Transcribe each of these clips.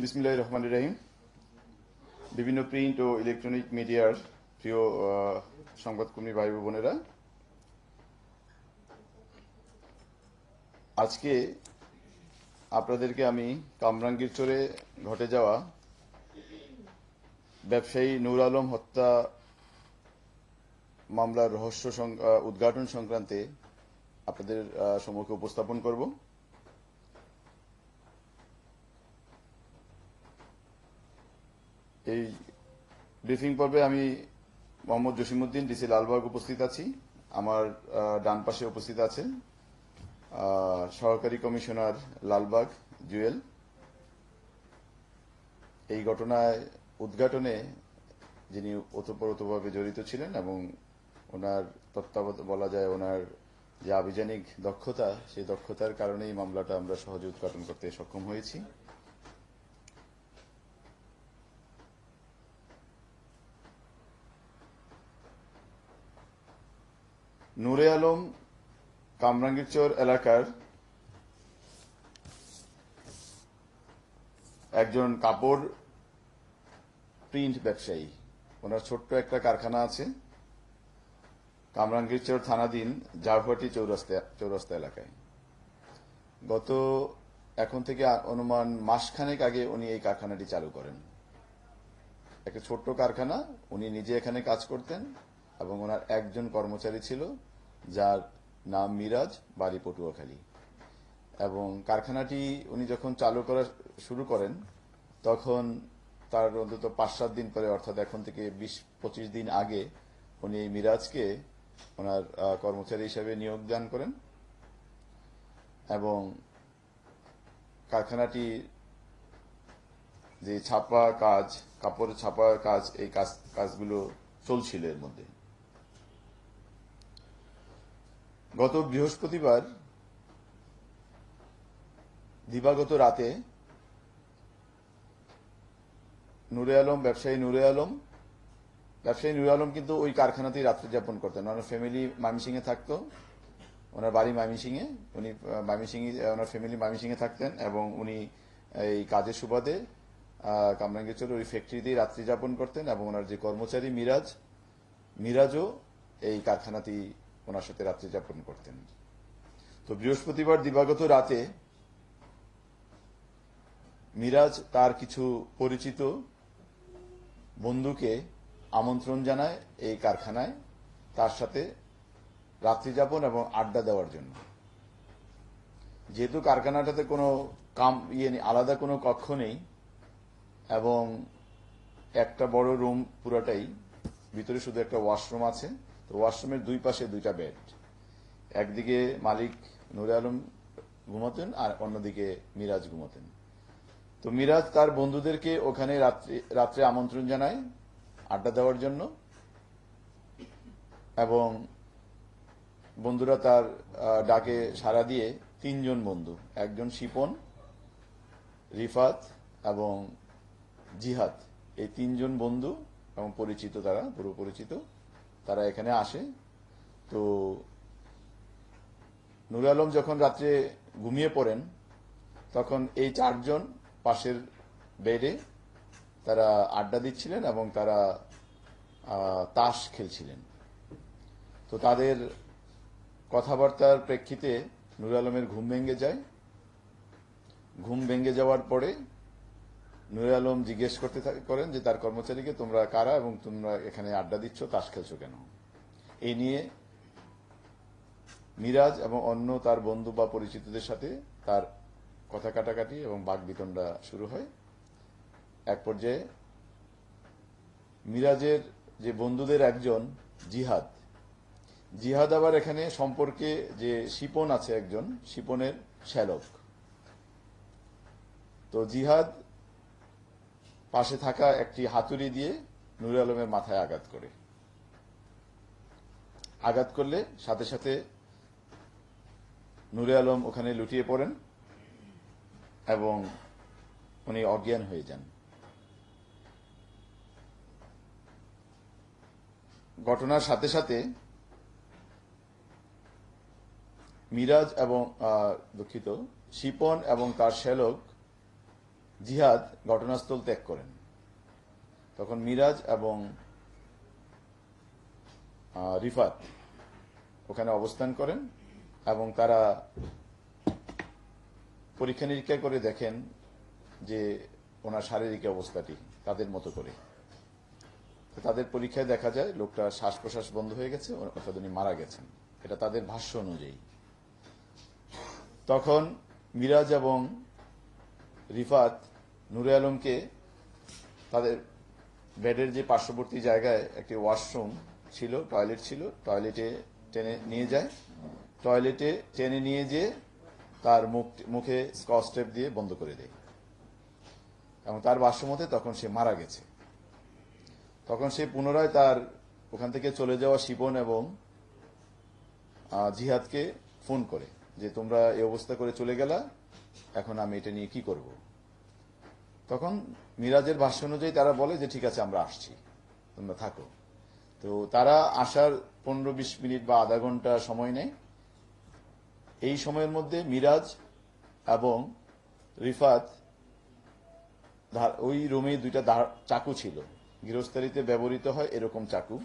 বিসমিল্লাহ রহমান রহিম। বিভিন্ন প্রিন্ট ও ইলেকট্রনিক মিডিয়ার প্রিয় সংবাদকর্মী ভাই বোনেরা, আজকে আপনাদেরকে আমি কামরাঙ্গীর চরে ঘটে যাওয়া ব্যবসায়ী নূর আলম হত্যা মামলার রহস্য উদ্ঘাটন সংক্রান্তে আপনাদের সম্মুখে উপস্থাপন করব এই ব্রিফিং পর্বে আমি মোহাম্মদ জসিমুদ্দিন ডিসি লালবাগ উপস্থিত আছি। আমার ডান পাশে উপস্থিত আছেন সহকারী কমিশনার লালবাগ জুয়েল। এই ঘটনায় উদ্ঘাটনে যিনি ওতপ্রোতভাবে জড়িত ছিলেন এবং ওনার তত্ত্বাবধান, বলা যায় ওনার যে আভিযানিক দক্ষতা, সেই দক্ষতার কারণেই মামলাটা আমরা সহজে উদ্ঘাটন করতে সক্ষম হয়েছি। নূরে আলম কামরাঙ্গীরচর এলাকার একজন কাপড় প্রিন্ট ব্যবসায়ী। ওনার ছোট্ট একটা কারখানা আছে কামরাঙ্গীরচর থানাধীন জাভহাটি চৌরাস্তা চৌরাস্তা এলাকায়। গত এখন থেকে অনুমান মাসখানেক আগে উনি এই কারখানাটি চালু করেন। একটা ছোট্ট কারখানা, উনি নিজে এখানে কাজ করতেন এবং ওনার একজন কর্মচারী ছিল, যার নাম মিরাজ বাড়ি পটুয়াখালী। এবং কারখানাটি উনি যখন চালু করা শুরু করেন, তখন তার অন্তত পাঁচ সাত দিন পরে, অর্থাৎ এখন থেকে বিশ পঁচিশ দিন আগে, উনি এই মিরাজকে ওনার কর্মচারী হিসেবে নিয়োগ দান করেন এবং কারখানাটি যে ছাপা কাজ কাপড় ছাপা কাজ, এই কাজ, কাজগুলো চলছিল এর মধ্যে। গত বৃহস্পতিবার, দিবাগত রাতে নূরে আলম, ব্যবসায়ী নূরে আলম, ব্যবসায়ী নূরে আলম কিন্তু ওই কারখানাতেই রাত্রি যাপন করতেন। ওনার ফ্যামিলি মামিসিংয়ে থাকতো। ওনার বাড়ি মামিসিংয়ে উনি মামিসিংয়ে ওনার ফ্যামিলি মামিসিংয়ে থাকতেন এবং উনি এই কাজের সুবাদে কামরাঙ্গীরচর ওই ফ্যাক্টরিতেই রাত্রি যাপন করতেন এবং ওনার যে কর্মচারী মিরাজ, মিরাজও এই কারখানাতেই ওনার সাথে রাত্রি যাপন করতেন। তো বৃহস্পতিবার দিবাগত রাতে মিরাজ তার কিছু পরিচিত বন্ধুকে আমন্ত্রণ জানায় এই কারখানায় তার সাথে রাত্রিযাপন এবং আড্ডা দেওয়ার জন্য। যেহেতু কারখানাটাতে কোনো কাম ইয়ে নেই, আলাদা কোনো কক্ষ নেই এবং একটা বড় রুম পুরোটাই, ভিতরে শুধু একটা ওয়াশরুম আছে তো ওয়াশরুমের দুই পাশে দুইটা বেড। একদিকে মালিক নুরে আলম ঘুমাতেন আর অন্যদিকে মিরাজ ঘুমাতেন। তো মিরাজ তার বন্ধুদেরকে ওখানে রাত্রে রাত্রে আমন্ত্রণ জানায়, আড্ডা দেওয়ার জন্য। এবং বন্ধুরা তার ডাকে সাড়া দিয়ে তিনজন বন্ধু, একজন শিপন, রিফাত এবং জিহাদ। এই তিনজন বন্ধু এবং পরিচিত তারা, পুরো পরিচিত। তারা এখানে আসে। তো নুর আলম যখন রাত্রে ঘুমিয়ে পড়েন, তখন এই চারজন পাশের বেডে তারা আড্ডা দিচ্ছিলেন এবং তারা তাস খেলছিলেন। তো তাদের কথাবার্তার প্রেক্ষিতে নুর আলমের ঘুম ভেঙে যায়। ঘুম ভেঙে যাওয়ার পরে নুর আলম জিজ্ঞেস করতে করেন যে তার কর্মচারীকে তোমরা কারা এবং তোমরা এখানে আড্ডা দিচ্ছ, তাস খেলছো কেন? এই নিয়ে মিরাজ এবং অন্য তার বন্ধু বা পরিচিতদের সাথে তার কথা কাটাকাটি এবং বাগবিতণ্ডা শুরু হয়। এক পর্যায়ে মিরাজের যে বন্ধুদের একজন, জিহাদ। জিহাদ আবার এখানে সম্পর্কে যে শিপন আছে একজন, শিপনের শ্যালক। তো জিহাদ পাশে থাকা একটি হাতুড়ি দিয়ে নুর আলমের মাথায় আঘাত করে। আঘাত করলে সাথে সাথে নুরে আলম ওখানে লুটিয়ে পড়েন এবং উনি অজ্ঞান হয়ে যান। ঘটনার সাথে সাথে মিরাজ এবং দুঃখিত, শিপন এবং তার শ্যালক জিহাদ ঘটনাস্থল ত্যাগ করেন। তখন মিরাজ এবং রিফাত ওখানে অবস্থান করেন এবং তারা পরীক্ষা নিরীক্ষা করে দেখেন যে ওনার শারীরিক অবস্থাটি তাদের মতো করে। তাদের পরীক্ষায় দেখা যায় লোকটা শ্বাস প্রশ্বাস বন্ধ হয়ে গেছে অর্থাৎ উনি মারা গেছেন। এটা তাদের ভাষ্য অনুযায়ী। তখন মিরাজ এবং রিফাত নুরে আলমকে তাদের বেডের যে পার্শ্ববর্তী জায়গায় একটি ওয়াশরুম ছিল, টয়লেট ছিল, টয়লেটে টেনে নিয়ে যায়। টয়লেটে টেনে নিয়ে যেয়ে তার মুখ, মুখে স্কচ টেপ দিয়ে বন্ধ করে দেয়। এবং তার ভাষ্যমতে তখন সে মারা গেছে। তখন সে পুনরায় তার ওখান থেকে চলে যাওয়া শিবন এবং জিহাদকে ফোন করে যে, তোমরা এই অবস্থা করে চলে গেলা, এখন আমি এটা নিয়ে কি করব? তখন মিরাজের ভাষ্য অনুযায়ী তারা বলে যে, ঠিক আছে, আমরা আসছি। তোমরা থাকো। তো তারা আসার পনেরো বিশ মিনিট বা আধা ঘণ্টা সময় নেয়। এই সময়ের মধ্যে মিরাজ এবং রিফাত ওই রুমে দুইটা চাকু ছিল। গৃহস্থালিতে ব্যবহৃত হয় এরকম চাকু।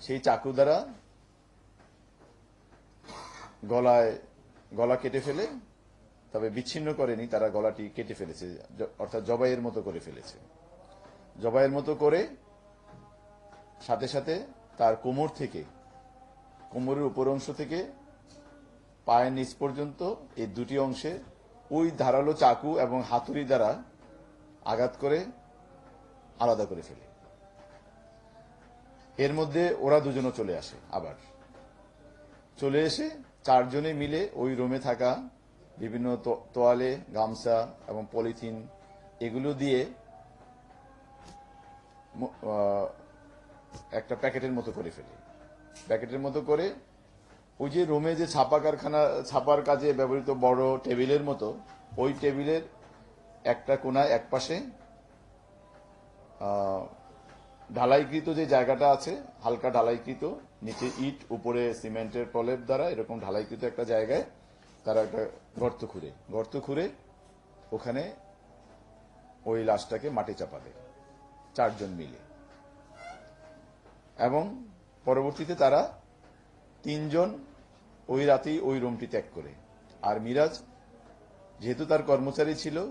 সেই চাকু দ্বারা গলায় গলা কেটে ফেলে তবে বিচ্ছিন্ন করেনি, তারা গলাটি কেটে ফেলেছে অর্থাৎ জবাইয়ের মতো করে ফেলেছে। জবাইয়ের মতো করে সাথে সাথে তার কোমর থেকে, কোমরের উপর অংশ থেকে পায়ের নিচ পর্যন্ত এই দুটি অংশে ওই ধারালো চাকু এবং হাতুড়ি দ্বারা আঘাত করে আলাদা করে ফেলে। এর মধ্যে ওরা দুজনও চলে আসে আবার। চলে এসে চারজনে মিলে ওই রোমে থাকা বিভিন্ন তোয়ালে, গামছা এবং পলিথিন, এগুলো দিয়ে একটা প্যাকেটের মতো করে ফেলে। প্যাকেটের মতো করে ওই যে রুমে যে ছাপা কারখানা, ছাপার কাজে ব্যবহৃত বড় টেবিলের মতো, ওই টেবিলের একটা কোনায় এক পাশে ঢালাইকৃত যে জায়গাটা আছে, হালকা ঢালাইকৃত, নিচে ইট, উপরে সিমেন্টের প্রলেপ দ্বারা এরকম ঢালাইকৃত একটা জায়গায় তারা একটা গর্ত খুঁড়ে। গর্ত খুঁড়ে ওখানে ওই লাশটাকে মাটি চাপা দেয় চারজন মিলে। এবং পরবর্তীতে তারা তিনজন ওই রাতেই ওই রুমটি ত্যাগ করে। আর মিরাজ, যেহেতু তার কর্মচারী ছিল,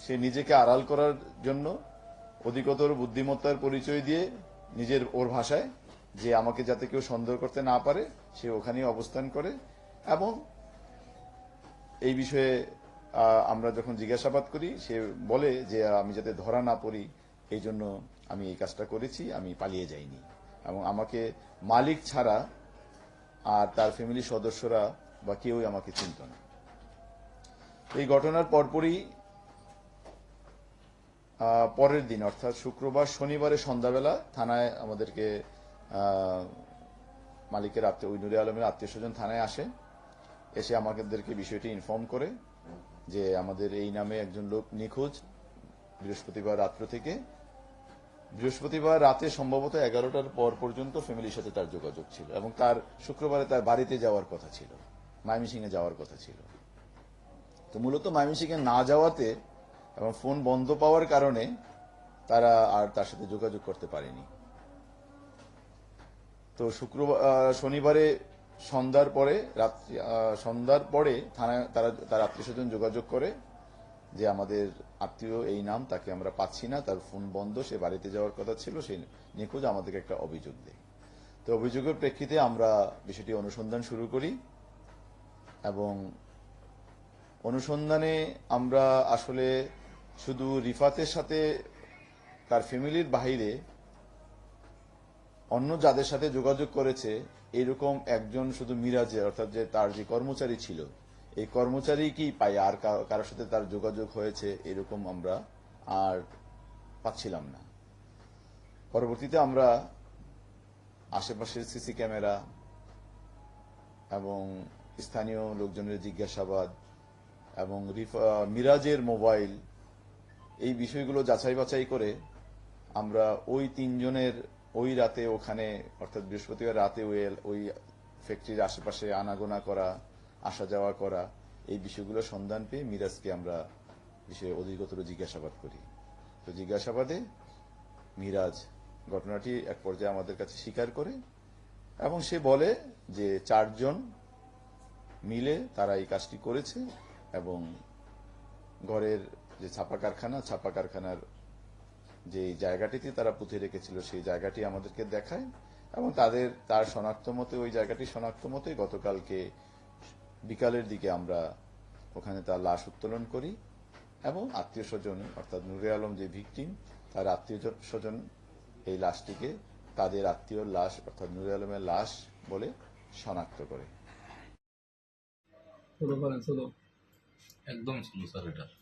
সে নিজেকে আড়াল করার জন্য অধিকতর বুদ্ধিমত্তার পরিচয় দিয়ে নিজের ওর ভাষায় যে আমাকে যাতে কেউ সন্দেহ করতে না পারে, সে ওখানেই অবস্থান করে এবং এই বিষয়ে আমরা যখন জিজ্ঞাসাবাদ করি, সে বলে যে, আমি যাতে ধরা না পড়ি, এই জন্য আমি এই কাজটা করেছি, আমি পালিয়ে যাইনি। এবং আমাকে মালিক ছাড়া আর তার ফ্যামিলির সদস্যরা বা কেউই আমাকে চিনত না। এই ঘটনার পরপরই পরের দিন, অর্থাৎ শুক্রবার শনিবারে সন্ধ্যাবেলা থানায় আমাদেরকে মালিকের আত্মীয়, ওই নুরে আলমের আত্মীয় স্বজন থানায় আসে। এসে আমাদেরকে বিষয়টি ইনফর্ম করে যে আমাদের এই নামে একজন লোক নিখোঁজ বৃহস্পতিবার রাত্র থেকে। বৃহস্পতিবার রাতে সম্ভবত এগারোটার পর পর্যন্ত ফ্যামিলির সাথে তার যোগাযোগ ছিল এবং তার শুক্রবারে তার বাড়িতে যাওয়ার কথা ছিল মাইমিসিংয়ে যাওয়ার কথা ছিল। তো মূলত ময়মনসিংহে না যাওয়াতে এবং ফোন বন্ধ পাওয়ার কারণে তারা আর তার সাথে যোগাযোগ করতে পারেনি। তো শুক্রবার শনিবারে সন্ধ্যার পরে রাত্রি সন্ধ্যার পরে থানায় তারা, তার আত্মীয় স্বজন যোগাযোগ করে যে আমাদের আত্মীয় এই নাম, তাকে আমরা পাচ্ছি না, তার ফোন বন্ধ, সে বাড়িতে যাওয়ার কথা ছিল, সে নিখোঁজ, আমাদেরকে একটা অভিযোগ দেয়। তো অভিযোগের প্রেক্ষিতে আমরা বিষয়টি অনুসন্ধান শুরু করি এবং অনুসন্ধানে আমরা আসলে শুধু রিফাতের সাথে তার ফ্যামিলির বাহিরে অন্য যাদের সাথে যোগাযোগ করেছে, এরকম একজন শুধু মিরাজে, অর্থাৎ যে তার যে কর্মচারী ছিল, এই কর্মচারী কি পাই আর কারোর সাথে তার যোগাযোগ হয়েছে, এরকম আমরা আর পাচ্ছিলাম না। পরবর্তীতে আমরা আশেপাশের সিসি ক্যামেরা এবং স্থানীয় লোকজনের জিজ্ঞাসাবাদ এবং মিরাজের মোবাইল, এই বিষয়গুলো যাচাই বাছাই করে আমরা ওই তিনজনের ওই রাতে ওখানে, অর্থাৎ বৃহস্পতিবার রাতে ওই ওই ফ্যাক্টরির আশেপাশে আনাগোনা করা, আসা যাওয়া করা, এই বিষয়গুলো সন্ধান পেয়ে মিরাজকে আমরা বিষয়ে অধিকতর জিজ্ঞাসাবাদ করি। তো জিজ্ঞাসাবাদে মিরাজ ঘটনাটি এক পর্যায়ে আমাদের কাছে স্বীকার করে এবং সে বলে যে চারজন মিলে তারা এই কাজটি করেছে এবং ঘরের যে ছাপা কারখানা ছাপা কারখানার যে জায়গাটিতে তারা পুঁতে রেখেছিল, সেই জায়গাটি আমাদেরকে দেখায় এবং তাদের, তার শনাক্ত মতে ওই জায়গাটি শনাক্ত মতে গতকালকে বিকালের দিকে আমরা ওখানে তার লাশ উত্তোলন করি এবং আত্মীয় স্বজন, অর্থাৎ নুরে আলম যে ভিকটিম, তার আত্মীয় স্বজন এই লাশটিকে তাদের আত্মীয় লাশ, অর্থাৎ নুরে আলমের লাশ বলে শনাক্ত করে। শুরু করেন শুরু একদম ছিল স্যার এটা।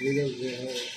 এটা না, এই ষাট